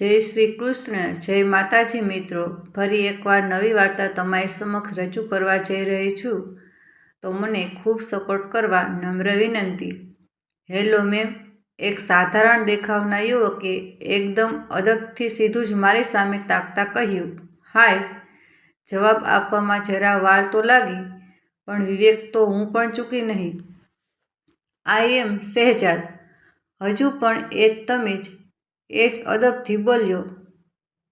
જય શ્રી કૃષ્ણ, જય માતાજી મિત્રો. ફરી એકવાર નવી વાર્તા તમારી સમક્ષ રજૂ કરવા જઈ રહી છું. તો મને ખૂબ સપોર્ટ કરવા નમ્ર વિનંતી. હેલો મેમ, એક સાધારણ દેખાવના યુવકે એકદમ અદબથી સીધું જ મારી સામે તાકતા કહ્યું, હાય. જવાબ આપવામાં જરા વાર તો લાગી, પણ વિવેક તો હું પણ ચૂકી નહીં. આઈ એમ શહેજાદ. હજુ પણ એ તમે જ એ જ અદબથી બોલ્યો,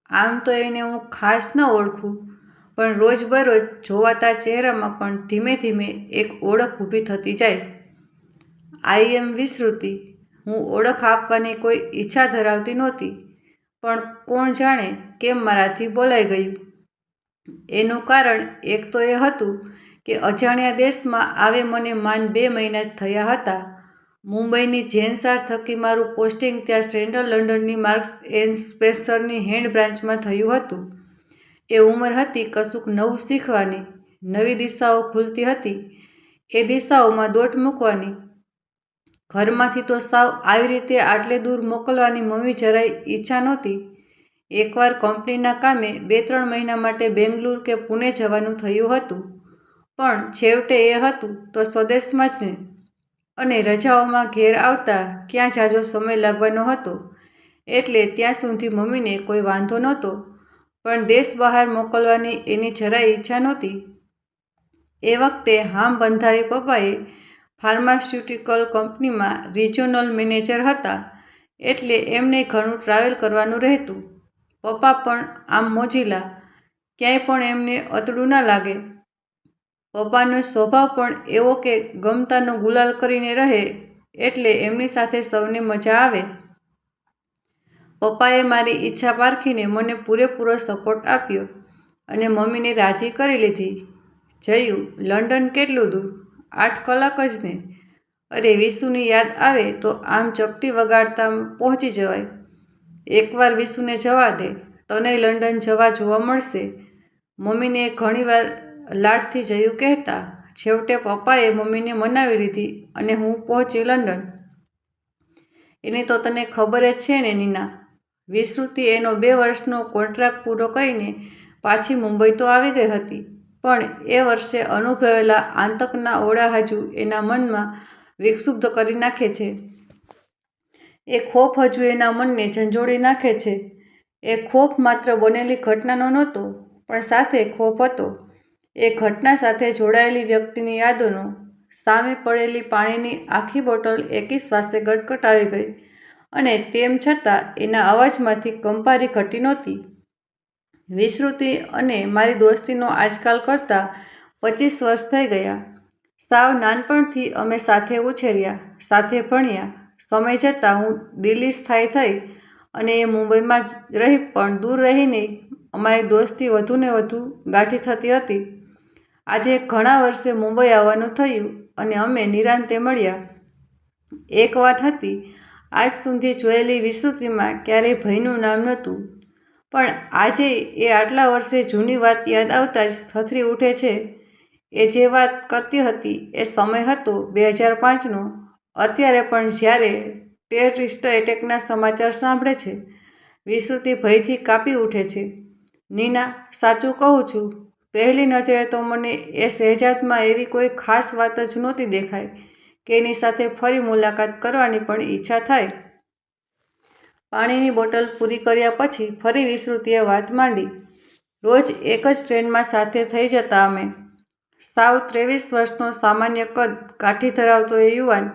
આમ તો એને હું ખાસ ન ઓળખું, પણ રોજબરોજ જોવાતા ચહેરામાં પણ ધીમે ધીમે એક ઓળખ ઊભી થતી જાય. આઈ એમ વિસ્મૃતિ હું ઓળખ આપવાની કોઈ ઈચ્છા ધરાવતી નહોતી, પણ કોણ જાણે કેમ મારાથી બોલાઈ ગયું. એનું કારણ એક તો એ હતું કે અજાણ્યા દેશમાં આવે મને માન બે મહિના થયા હતા. મુંબઈની જેનસાર થકી મારું પોસ્ટિંગ ત્યાં સેન્ટ્રલ લંડનની માર્ક્સ એન્ડ સ્પેસરની હેન્ડ બ્રાન્ચમાં થયું હતું. એ ઉંમર હતી કશુંક નવું શીખવાની, નવી દિશાઓ ખુલતી હતી, એ દિશાઓમાં દોટ મૂકવાની. ઘરમાંથી તો સાવ આવી રીતે આટલે દૂર મોકલવાની મમ્મી જરાય ઈચ્છા નહોતી. એકવાર કંપનીના કામે બે ત્રણ મહિના માટે બેંગ્લુર કે પુણે જવાનું થયું હતું. પણ છેવટે એ હતું તો સ્વદેશમાં જ ને. અને રજાઓમાં ઘેર આવતા ક્યાં જાજો સમય લાગવાનો હતો. એટલે ત્યાં સુધી મમ્મીને કોઈ વાંધો નહોતો. પણ દેશ બહાર મોકલવાની એની જરાય ઈચ્છા નહોતી. એ વખતે હામ બંધાવી પપ્પાએ ફાર્માસ્યુટિકલ કંપનીમાં રિજિયોનલ મેનેજર હતા. એટલે એમને ઘણું ટ્રાવેલ કરવાનું રહેતું. પપ્પા પણ આમ મોજીલા. ક્યાંય પણ એમને અતડું ના લાગે. પપ્પાનો સ્વભાવ પણ એવો કે ગમતાનો ગુલાલ કરીને રહે એટલે એમની સાથે સૌને મજા આવે. પપ્પાએ મારી ઈચ્છા પારખીને મને પૂરેપૂરો સપોર્ટ આપ્યો અને મમ્મીને રાજી કરી લીધી. જયું, લંડન કેટલું દૂર? આઠ કલાક જ ને. અરે વિસુની યાદ આવે તો આમ ચપટી વગાડતા પહોંચી જવાય. એકવાર વિસુને જવા દે, તને લંડન જવા જોવા મળશે. મમ્મીને ઘણીવાર લાડથી જયું કહેતા, છેવટે પપ્પાએ મમ્મીને મનાવી લીધી અને હું પહોંચી લંડન. એને તો તને ખબર જ છે ને, નીના. વિસ્મૃતિ એનો બે વર્ષનો કોન્ટ્રાક્ટ પૂરો કરીને પાછી મુંબઈ તો આવી ગઈ હતી, પણ એ વર્ષે અનુભવેલા આંતકના ઓળા હજુ એના મનમાં વિક્ષુબ્ધ કરી નાખે છે. એ ખોફ હજુ એના મનને ઝંઝોડી નાખે છે. એ ખોફ માત્ર બનેલી ઘટનાનો નહોતો, પણ સાથે ખોફ હતો. એ ઘટના સાથે જોડાયેલી વ્યક્તિની યાદોનો સામે પડેલી પાણીની આખી બોટલ એકી શ્વાસે ગટગટાવી ગઈ અને તેમ છતાં એના અવાજમાંથી કંપારી ઘટી નહોતી. વિસ્મૃતિ અને મારી દોસ્તીનો આજકાલ કરતાં પચીસ વર્ષ થઈ ગયા. સાવ નાનપણથી અમે સાથે ઉછેર્યા, સાથે ભણ્યા. સમય જતાં હું દિલ્હી સ્થાયી થઈ અને એ મુંબઈમાં જ રહી પણ દૂર રહીને અમારી દોસ્તી વધુને વધુ ગાંઠી થતી હતી. આજે ઘણા વર્ષે મુંબઈ આવવાનું થયું અને અમે નિરાંતે મળ્યા. એક વાત હતી, આજ સુધી જોયેલી વિસ્તૃતિમાં ક્યારેય ભયનું નામ નહોતું. પણ આજે એ આટલા વર્ષે જૂની વાત યાદ આવતા જ થથરી ઉઠે છે. એ જે વાત કરતી હતી એ સમય હતો બે હજાર પાંચનો. અત્યારે પણ જ્યારે ટેરરિસ્ટ એટેકના સમાચાર સાંભળે છે, વિસ્તૃતિ ભયથી કાપી ઉઠે છે. નીના, સાચું કહું છું પહેલી નજરે તો મને એ શહેજાદમાં એવી કોઈ ખાસ વાત જ નહોતી દેખાય કે એની સાથે ફરી મુલાકાત કરવાની પણ ઈચ્છા થાય. પાણીની બોટલ પૂરી કર્યા પછી ફરી વિસ્તૃતિએ વાત માંડી. રોજ એક જ ટ્રેનમાં સાથે થઈ જતા અમે. સાવ ત્રેવીસ વર્ષનો સામાન્ય કદ કાઠી ધરાવતો એ યુવાન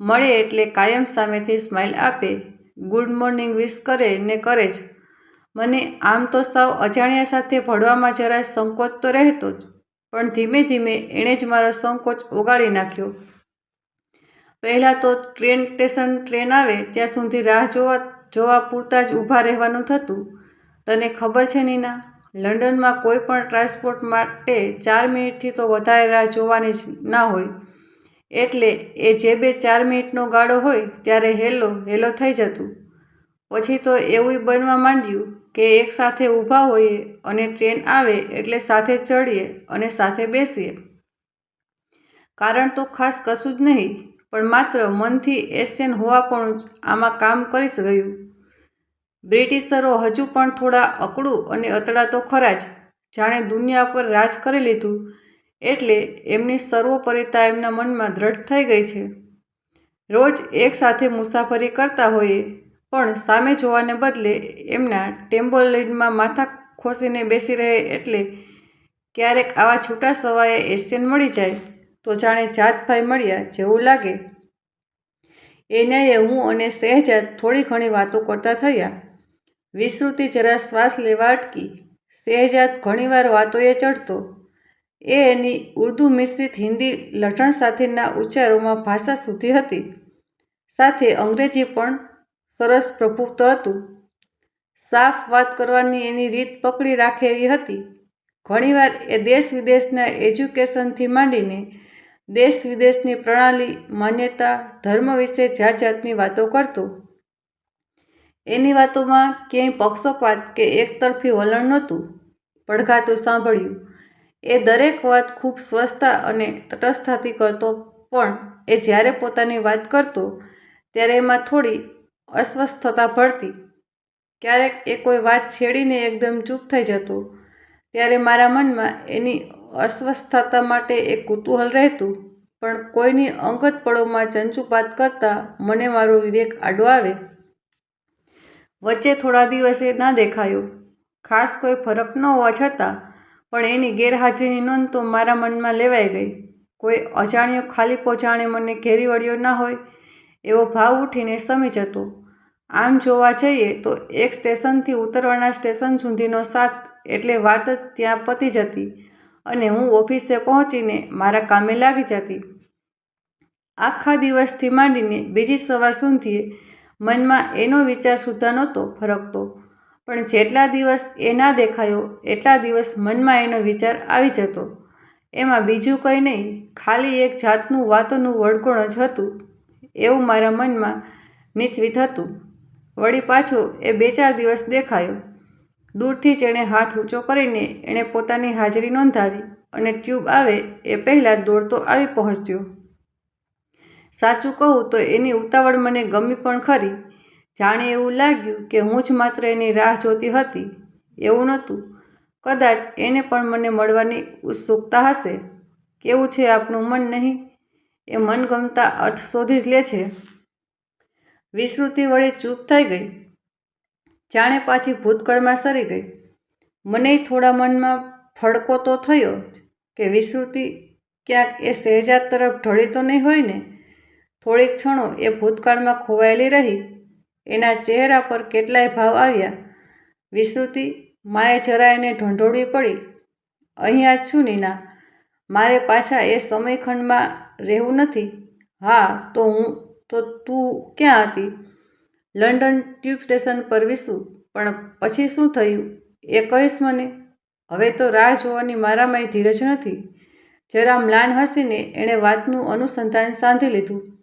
મળે એટલે કાયમ સામેથી સ્માઇલ આપે. ગુડ મોર્નિંગ વિશ કરે ને કરે જ. મને આમ તો સાવ અજાણ્યા સાથે ભળવામાં જરા સંકોચ તો રહેતો જ, પણ ધીમે ધીમે એણે જ મારો સંકોચ ઓગાળી નાખ્યો. પહેલાં તો ટ્રેન સ્ટેશન ટ્રેન આવે ત્યાં સુધી રાહ જોવા જોવા પૂરતા જ ઊભા રહેવાનું થતું. તને ખબર છે નીના, લંડનમાં કોઈ પણ ટ્રાન્સપોર્ટ માટે ચાર મિનિટથી તો વધારે રાહ જોવાની જ ના હોય. એટલે એ જે બે ચાર મિનિટનો ગાળો હોય ત્યારે હેલો હેલો થઈ જતું. પછી તો એવું બનવા માંડ્યું. કે એક સાથે ઊભા હોઈએ અને ટ્રેન આવે એટલે સાથે ચડીએ અને સાથે બેસીએ. કારણ તો ખાસ કશું જ નહીં, પણ માત્ર મનથી એશિયન હોવાપણું જ આમાં કામ કરી ગયું. બ્રિટિશરો હજુ પણ થોડા અકડું અને અતડા તો ખરા જ. જાણે દુનિયા પર રાજ કરી લીધું, એટલે એમની સર્વોપરિતા એમના મનમાં દ્રઢ થઈ ગઈ છે. રોજ એકસાથે મુસાફરી કરતા હોઈએ પણ સામે જોવાને બદલે એમના ટેમ્બોલિનમાં માથા ખોસીને બેસી રહે એટલે ક્યારેક આવા છૂટા સવાએ એશિયન મળી જાય તો જાણે જાતભાઈ મળ્યા જેવું લાગે. એ ન્યાયે હું અને શહેજાદ થોડી ઘણી વાતો કરતા થયા. વિસ્તૃતિ જરા શ્વાસ લેવા અટકી. શહેજાદ ઘણીવાર વાતોએ ચડતો. એ એની ઉર્દૂ મિશ્રિત હિન્દી લઢણ સાથેના ઉચ્ચારોમાં ભાષા સુધી હતી. સાથે અંગ્રેજી પણ સરસ પ્રભુત્વ હતું. સાફ વાત કરવાની એની રીત પકડી રાખે એવી હતી. ઘણીવાર એ દેશ વિદેશના એજ્યુકેશનથી માંડીને દેશ વિદેશની પ્રણાલી, માન્યતા, ધર્મ વિશે જાત જાતની વાતો કરતો. એની વાતોમાં ક્યાંય પક્ષપાત કે એકતરફી વલણ નહોતું. પડઘાતું સાંભળ્યું. એ દરેક વાત ખૂબ સ્વસ્થતા અને તટસ્થતાથી કરતો, પણ એ જ્યારે પોતાની વાત કરતો, ત્યારે એમાં થોડી અસ્વસ્થતા ભળતી. ક્યારેક એ કોઈ વાત છેડીને એકદમ ચૂપ થઈ જતો. ત્યારે મારા મનમાં એની અસ્વસ્થતા માટે એક કુતૂહલ રહેતું. પણ કોઈની અંગત પળોમાં ચંચુપાત કરતાં મને મારો વિવેક આડો આવે. વચ્ચે થોડા દિવસે ના દેખાયો. ખાસ કોઈ ફરક ન હોવા છતાં, પણ એની ગેરહાજરીની નોંધ તો મારા મનમાં લેવાઈ ગઈ. કોઈ અજાણ્યો ખાલી જાણે મને ઘેરી વળ્યો ના હોય એવો ભાવ ઉઠીને સમી જતો આમ જોવા જઈએ તો એક સ્ટેશનથી ઉતરવાના સ્ટેશન સુધીનો સાથ એટલે વાત જ ત્યાં પતી જતી અને હું ઓફિસે પહોંચીને મારા કામે લાગી જતી. આખા દિવસથી માંડીને બીજી સવાર સુધીએ મનમાં એનો વિચાર સુધા નહોતો ફરકતો. પણ જેટલા દિવસ એ ના દેખાયો, એટલા દિવસ મનમાં એનો વિચાર આવી જતો. એમાં બીજું કંઈ નહીં, ખાલી એક જાતનું વાતોનું વળગણ જ હતું. એવું મારા મનમાં નિશ્ચિત હતું વળી પાછો એ બે ચાર દિવસ દેખાયો. દૂરથી જ એણે હાથ ઊંચો કરીને એણે પોતાની હાજરી નોંધાવી અને ટ્યુબ આવે એ પહેલાં દોડતો આવી પહોંચ્યો. સાચું કહું તો એની ઉતાવળ મને ગમી પણ ખરી. જાણે એવું લાગ્યું કે હું જ માત્ર એની રાહ જોતી હતી. એવું નહોતું. કદાચ એને પણ મને મળવાની ઉત્સુકતા હશે. કેવું છે આપણું મન નહીં? એ મનગમતા અર્થ શોધી જ લે છે. વિસ્મૃતિ વળી ચૂપ થઈ ગઈ. જાણે પાછી ભૂતકાળમાં સરી ગઈ. મને થોડા મનમાં ફડકો તો થયો કે વિસ્મૃતિ ક્યાંક એ સહેજાત તરફ ઢળી તો નહીં હોય ને? થોડીક ક્ષણો એ ભૂતકાળમાં ખોવાયેલી રહી. એના ચહેરા પર કેટલાય ભાવ આવ્યા. વિસ્મૃતિ મારે જરા એને ઢંઢોળવી પડી. અહીંયા છું, નીના. મારે પાછા એ સમયખંડમાં રહેવું નથી. હા, તો હું, તો તું ક્યાં હતી? લંડન ટ્યુબ સ્ટેશન પર વિશું પણ પછી શું થયું? એ કહીશ મને. હવે તો રાહ જોવાની મારામાંય ધીરજ નથી. જરા મ્લાન હસીને એણે વાતનું અનુસંધાન સાંધી લીધું.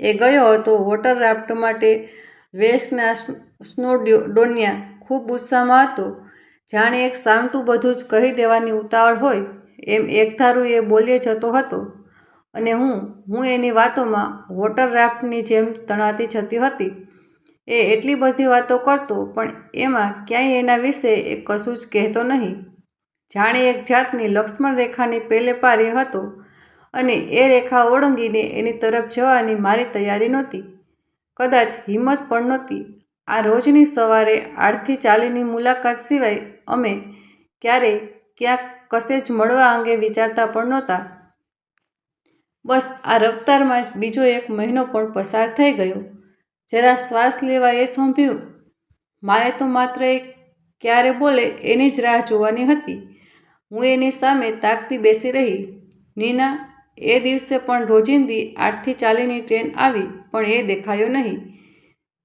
એ ગયો હતો વોટર રાફ્ટ માટે વેસ્ટના સ્નોડોનિયા. ખૂબ ગુસ્સામાં હતો. જાણે એક સામટું બધું જ કહી દેવાની ઉતાવળ હોય. એમ એકધારું એ બોલ્યે જતો હતો. અને હું હું એની વાતોમાં વોટર રાફ્ટની જેમ તણાતી જતી હતી. એ એટલી બધી વાતો કરતો, પણ એમાં ક્યાંય એના વિશે એ કશું જ કહેતો નહીં. જાણે એક જાતની લક્ષ્મણ રેખાની પેલે પારી હતો અને એ રેખા ઓળંગીને એની તરફ જવાની મારી તૈયારી નહોતી. કદાચ હિંમત પણ નહોતી. આ રોજની સવારે આડથી ચાલીની મુલાકાત સિવાય અમે ક્યારે ક્યાંક કશે જ મળવા અંગે વિચારતા પણ નહોતા. બસ આ રફતારમાં જ બીજો એક મહિનો પણ પસાર થઈ ગયો. જરા શ્વાસ લેવા એ થોંભ્યું. માએ તો માત્ર એક ક્યારે બોલે એની જ રાહ જોવાની હતી. હું એની સામે તાકતી બેસી રહી. નીના, એ દિવસે પણ રોજિંદી આઠથી ચાલીની ટ્રેન આવી, પણ એ દેખાયો નહીં.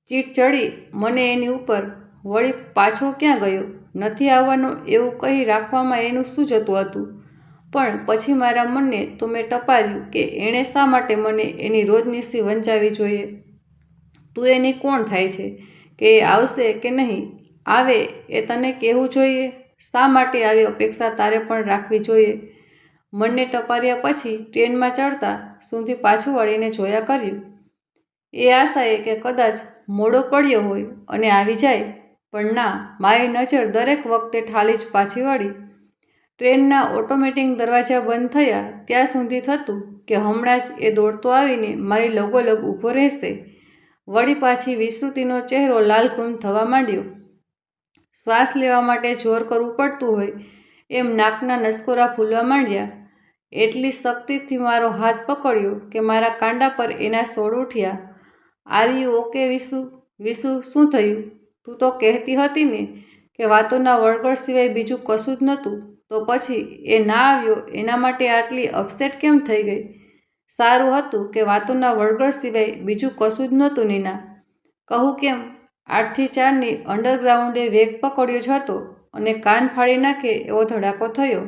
ચીટ ચડી મને એની ઉપર, વળી પાછો ક્યાં ગયો? નથી આવવાનો એવું કહી રાખવામાં એનું શું જતું હતું? પણ પછી મારા મનને તો મેં ટપાર્યું કે એણે શા માટે મને એની રોજનીસી વંચાવી જોઈએ? તું એની કોણ થાય છે? કે એ આવશે કે નહીં? આવે એ તને કહેવું જોઈએ? શા માટે આવી અપેક્ષા તારે પણ રાખવી જોઈએ? મનને ટપાર્યા પછી ટ્રેનમાં ચડતા સુધી પાછું વળીને જોયા કર્યું. એ આશાએ કે કદાચ મોડો પડ્યો હોય અને આવી જાય, પણ ના, મારી નજર દરેક વખતે ઠાલી જ પાછી વળી. ટ્રેનના ઓટોમેટિક દરવાજા બંધ થયા ત્યાં સુધી થતું કે હમણાં જ એ દોડતો આવીને મારી લગોલગ ઊભો રહેશે. વળી પાછી વિસ્તૃતિનો ચહેરો લાલઘૂમ થવા માંડ્યો. શ્વાસ લેવા માટે જોર કરવું પડતું હોય એમ નાકના નસકોરા ફૂલવા માંડ્યા. એટલી શક્તિથી મારો હાથ પકડ્યો કે મારા કાંડા પર એના સોળ ઉઠ્યા. Are you okay Visu Visu, શું થયું? તું તો કહેતી હતી ને કે વાતોના વળગડ સિવાય બીજું કશું જ નહોતું. તો પછી એ ના આવ્યો, એના માટે આટલી અપસેટ કેમ થઈ ગઈ? સારું હતું કે વાતોના વળગળ સિવાય બીજું કશું જ નહોતું, નીના. કહું કેમ, આઠથી ચારની અંડરગ્રાઉન્ડે વેગ પકડ્યો જ હતો અને કાન ફાડી નાખે એવો ધડાકો થયો.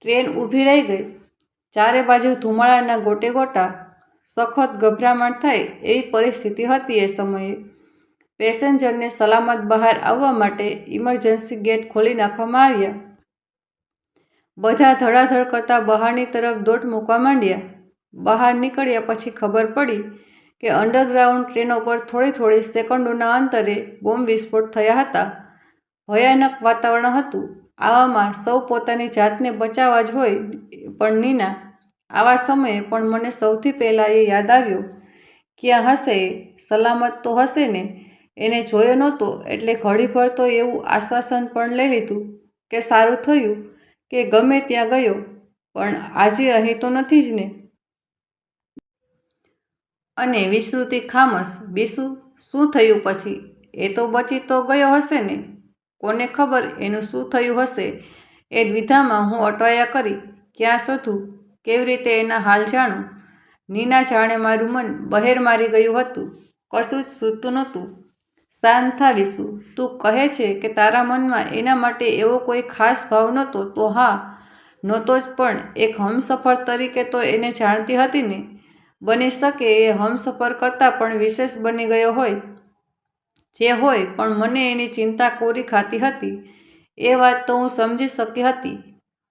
ટ્રેન ઊભી રહી ગઈ. ચારે બાજુ ધુમાડાના ગોટે ગોટા, સખત ગભરામણ થાય એવી પરિસ્થિતિ હતી એ સમયે. પેસેન્જરને સલામત બહાર આવવા માટે ઇમરજન્સી ગેટ ખોલી નાખવામાં આવ્યા. બધા ધડાધડ કરતાં બહારની તરફ દોટ મૂકવા માંડ્યા. બહાર નીકળ્યા પછી ખબર પડી કે અંડરગ્રાઉન્ડ ટ્રેનો પર થોડી થોડી સેકન્ડોના અંતરે બોમ્બ વિસ્ફોટ થયા હતા. ભયાનક વાતાવરણ હતું. આવામાં સૌ પોતાની જાતને બચાવવા જ હોય પણ નીના. આવા સમયે પણ મને સૌથી પહેલાં એ યાદ આવ્યો. ક્યાં હશે? સલામત તો હશે ને? એને જોયો નહોતો એટલે ઘડીભર તો એવું આશ્વાસન પણ લઈ લીધું કે સારું થયું. કે ગમે ત્યાં ગયો, પણ આજે અહીં તો નથી જ ને? અને વિસ્તૃતિ ખામસ, બીસુ, શું થયું પછી? એ તો બચી તો ગયો હશે ને? કોને ખબર એનું શું થયું હશે? એ દ્વિધામાં હું અટવાયા કરી, ક્યાં શોધું? કેવી રીતે એના હાલ જાણું? નીના જાણે મારું મન બહેર મારી ગયું હતું. કશું જ સૂતું નહોતું. શાંત થાવીશું. તું કહે છે કે તારા મનમાં એના માટે એવો કોઈ ખાસ ભાવ નહોતો, તો હા, નહોતો જ પણ એક હમસફર તરીકે તો એને જાણતી હતી ને. બની શકે એ હમસફર કરતાં પણ વિશેષ બની ગયો હોય. જે હોય, પણ મને એની ચિંતા કોરી ખાતી હતી. એ વાત તો હું સમજી શકી હતી.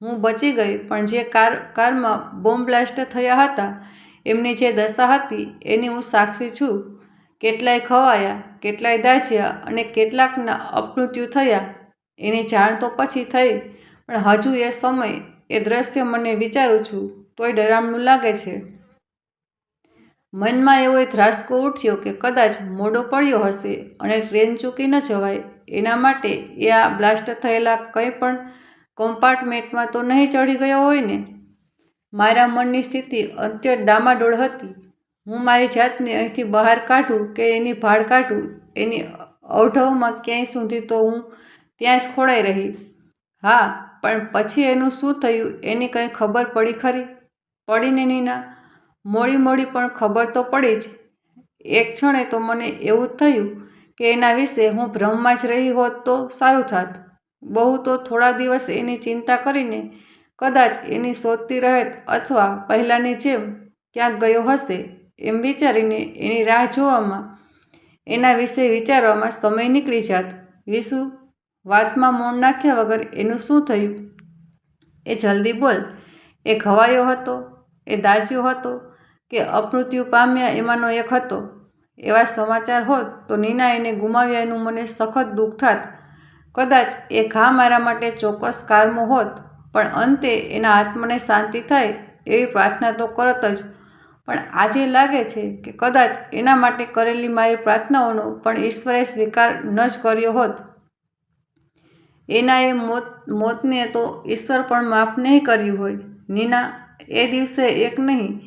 હું બચી ગઈ, પણ જે કાર, કારમાં બોમ્બ બ્લાસ્ટ થયા હતા, એમની જે દશા હતી, એની હું સાક્ષી છું. કેટલાય ખવાયા, કેટલાય દાજ્યા અને કેટલાકના અપમૃત્યુ થયા. એની જાણ તો પછી થઈ, પણ હજુ એ સમય, એ દ્રશ્ય મને વિચારું છું, તોય ડરામણું લાગે છે. મનમાં એવો ધ્રાસકો ઉઠ્યો કે કદાચ મોડો પડ્યો હશે અને ટ્રેન ચૂકી ન જવાય, એના માટે એ આ બ્લાસ્ટ થયેલા કંઈ પણ કમ્પાર્ટમેન્ટમાં તો નહીં ચડી ગયો હોય ને? મારા મનની સ્થિતિ અત્યંત ડામાડોળ હતી. હું મારી જાતને અહીંથી બહાર કાઢું કે એની ભાડ કાઢું, એની અવઢવમાં ક્યાંય સુધી તો હું ત્યાં જ ખોડાઈ રહી. હા, પણ પછી એનું શું થયું એની કંઈ ખબર પડી ખરી? પડીને નીના, મોડી મોડી પણ ખબર તો પડી જ. એક ક્ષણે તો મને એવું થયું કે એના વિશે હું ભ્રમમાં જ રહી હોત તો સારું થાત. બહુ તો થોડા દિવસ એની ચિંતા કરીને કદાચ એની શોધતી રહેત અથવા પહેલાંની જેમ ક્યાંક ગયો હશે. એમ વિચારીને એની રાહ જોવામાં, એના વિશે વિચારવામાં સમય નીકળી જાત. વિશુ વાતમાં મોણ નાખ્યા વગર એનું શું થયું? એ જલ્દી બોલ. એ ઘવાયો હતો? એ દાજ્યો હતો? કે અપમૃત્યુ પામ્યા એમાંનો એક હતો? એવા સમાચાર હોત તો નીના એને ગુમાવ્યા એનું મને સખત દુઃખ થાત. કદાચ એ ઘા મારા માટે ચોક્કસ કારમો હોત, પણ અંતે એના આત્માને શાંતિ થાય એવી પ્રાર્થના તો કરત જ. પણ આજે લાગે છે કે કદાચ એના માટે કરેલી મારી પ્રાર્થનાઓનો પણ ઈશ્વરે સ્વીકાર ન જ કર્યો હોત. એના એ મોત, મોતને તો ઈશ્વર પણ માફ નહીં કર્યું હોય. નીના, એ દિવસે એક નહીં,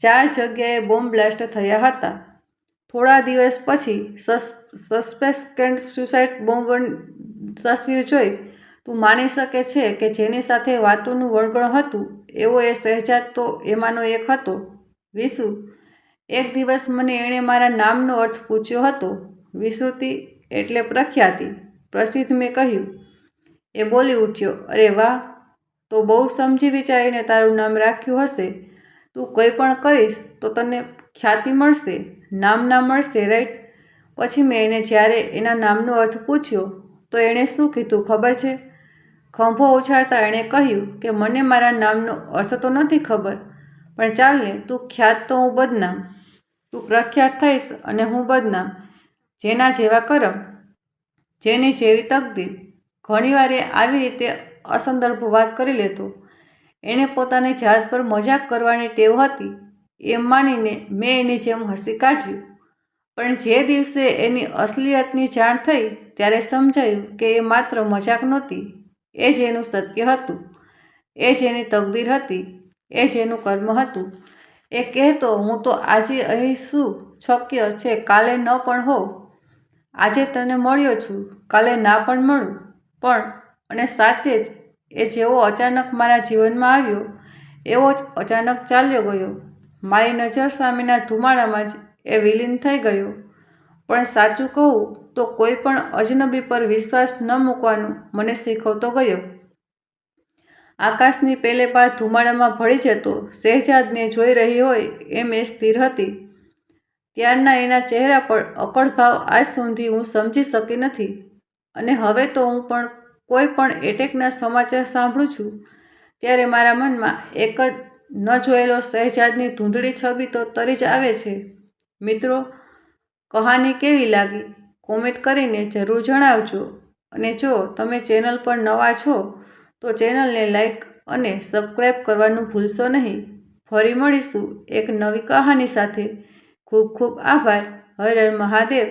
ચાર જગ્યાએ બોમ્બ બ્લાસ્ટ થયા હતા. થોડા દિવસ પછી સસ સસ્પેક્ટેડ સુસાઇડ બોમ્બ તસવીર જોઈ. તું માની શકે છે કે જેની સાથે વાતોનું વળગણ હતું, એવો એ શહેજાદ તો એમાંનો એક હતો. વિશુ એક દિવસ મને એણે મારા નામનો અર્થ પૂછ્યો હતો. વિશ્રુતિ એટલે પ્રખ્યાતિ. પ્રસિદ્ધ મેં કહ્યું. એ બોલી ઉઠ્યો, અરે વાહ, તો બહુ સમજી વિચારીને તારું નામ રાખ્યું હશે. તું કંઈ પણ કરીશ તો તને ખ્યાતિ મળશે, નામ ના મળશે રાઈટ પછી મેં એને જ્યારે એના નામનો અર્થ પૂછ્યો, તો એણે શું કીધું ખબર છે? ખંભો ઉછાળતા એણે કહ્યું કે, મને મારા નામનો અર્થ તો નથી ખબર. પણ ચાલ ને, તું ખ્યાત તો હું બદનામ. તું પ્રખ્યાત થઈશ અને હું બદનામ. જેના જેવા કરમ, જેની જેવી તકદીર. ઘણીવાર એ આવી રીતે અસંદર્ભ વાત કરી લેતો. એણે પોતાની જાત પર મજાક કરવાની ટેવ હતી. એમ માનીને મેં એની જેમ હસી કાઢ્યું. પણ જે દિવસે એની અસલિયતની જાણ થઈ, ત્યારે સમજાયું કે એ માત્ર મજાક નહોતી. એ જ એનું સત્ય હતું. એ જ એની તકદીર હતી. એ જેનું કર્મ હતું. એ કહેતો, હું તો આજે અહીં શું શક્ય છે કાલે ન પણ હોઉં. આજે તને મળ્યો છું, કાલે ના પણ મળું. પણ, અને સાચે જ, એ જેવો અચાનક મારા જીવનમાં આવ્યો, એવો જ અચાનક ચાલ્યો ગયો. મારી નજર સામેના ધુમાડામાં જ એ વિલીન થઈ ગયો. પણ સાચું કહું તો કોઈ પણ અજનબી પર વિશ્વાસ ન મૂકવાનું મને શીખવતો ગયો. આકાશની પેલે પાર ધુમાડામાં ભળી જતો શહેજાદને જોઈ રહી હોય એમ એ સ્થિર હતી. ત્યારના એના ચહેરા પર અકળ ભાવ આજ સુધી હું સમજી શકી નથી. અને હવે તો હું પણ કોઈ પણ એટેકના સમાચાર સાંભળું છું, ત્યારે મારા મનમાં એક જ ન જોયેલો શહેજાદની ધૂંધળી છબી તો તરી જ આવે છે. મિત્રો, કહાની કેવી લાગી? કોમેન્ટ કરીને જરૂર જણાવજો. અને જો તમે ચેનલ પર નવા છો તો ચેનલને લાઈક અને સબસ્ક્રાઈબ કરવાનું ભૂલશો નહીં. ફરી મળીશું એક નવી કહાની સાથે. ખૂબ ખૂબ આભાર. હર હર મહાદેવ.